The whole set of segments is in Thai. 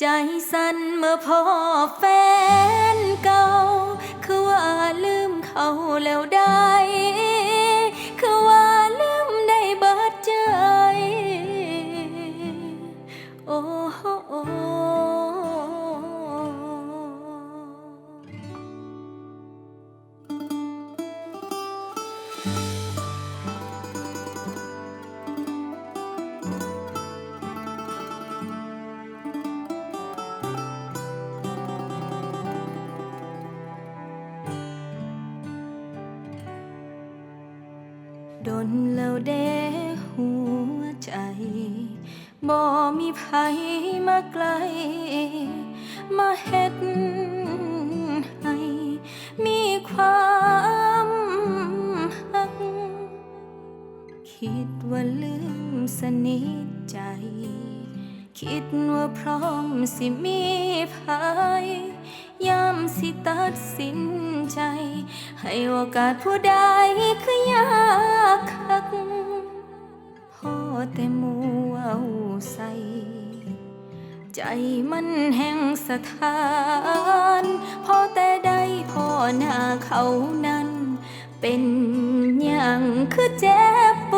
ใจสั่นเมื่อพอแฟนเก่า คือว่าลืมเขาแล้วได้ คือว่าลืมได้เบิดใจ โอ้โห ดนแล้วเด้หัวใจ บ่มีภัยมาไกล มาเฮ็ดให้ มีความหัก คิดว่าลืมสนิทใจ คิดว่าพร้อมสิมีภัยยามสิตัดสินใจ ให้โอกาสผู้ใดคือยากคักพอแต่หมัวาใส่ ใจมันแห่งสถานพอแต่ได้พอหน้าเขานั้น เป็นอย่างคือเจ็บป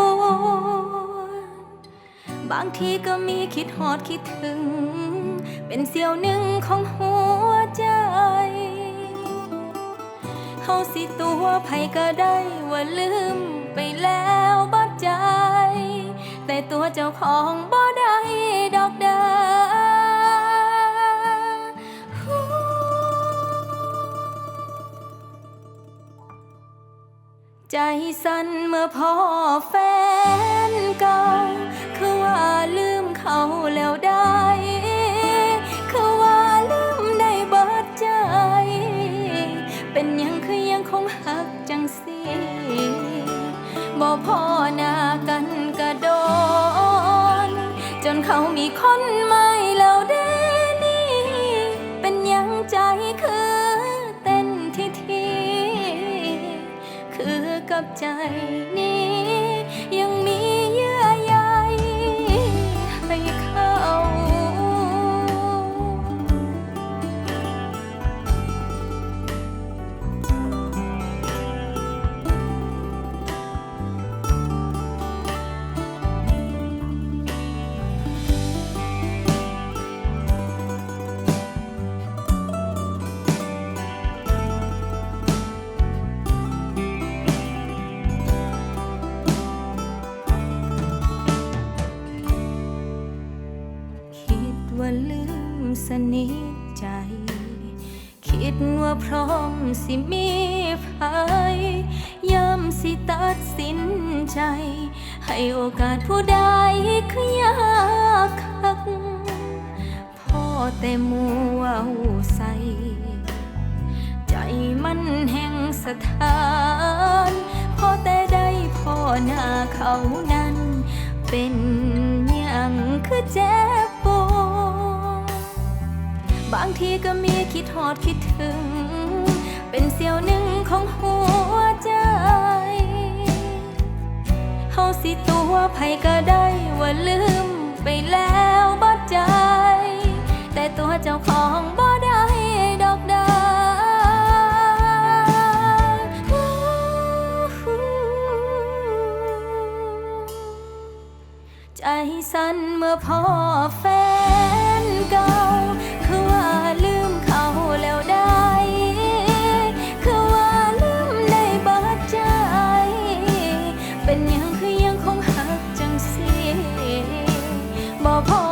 บางทีก็มีคิดฮอดคิดถึง เป็นเสี้ยวหนึ่งของหัวใจเฮาสิตัวไผก็ได้ว่าลืมไปแล้วบ่ใจ แต่ตัวเจ้าของบ่ได้ดอกเดาใจสั่นเมื่อพอแฟนเก่า เขาแล้วได้คือว่าลืมได้เบิดใจ เป็นยังคือยังคงหักจังสิบ่พอหน้ากันกระโดน จนเขามีคนใหม่แล้วเด้นี่ เป็นยังใจคือเต้นทีทีคือกับใจ ว่าลืมสนิทใจ คิดว่าพร้อมสิมีภัยย่ำสิตัดสินใจ ให้โอกาสผู้ใดคือยากคักพ่อแต่มัวาใส่ใจมันแห่งสถานพ่อแต่ได้พอหน้าเขานั้น เป็นอย่างคือเจ็บ บางทีก็มีคิดฮอดคิดถึง เป็นเสี้ยวหนึ่งของหัวใจเฮาสิตัวไผก็ได้ว่าลืมไปแล้วบ่ใจ แต่ตัวเจ้าของบ่ได้ดอกดาใจสั่นเมื่อพอแฟน เป็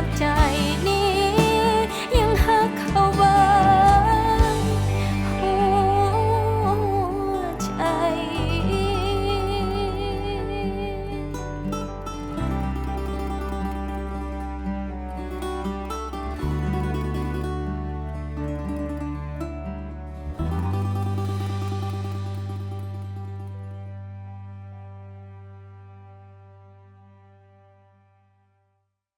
무섭죠?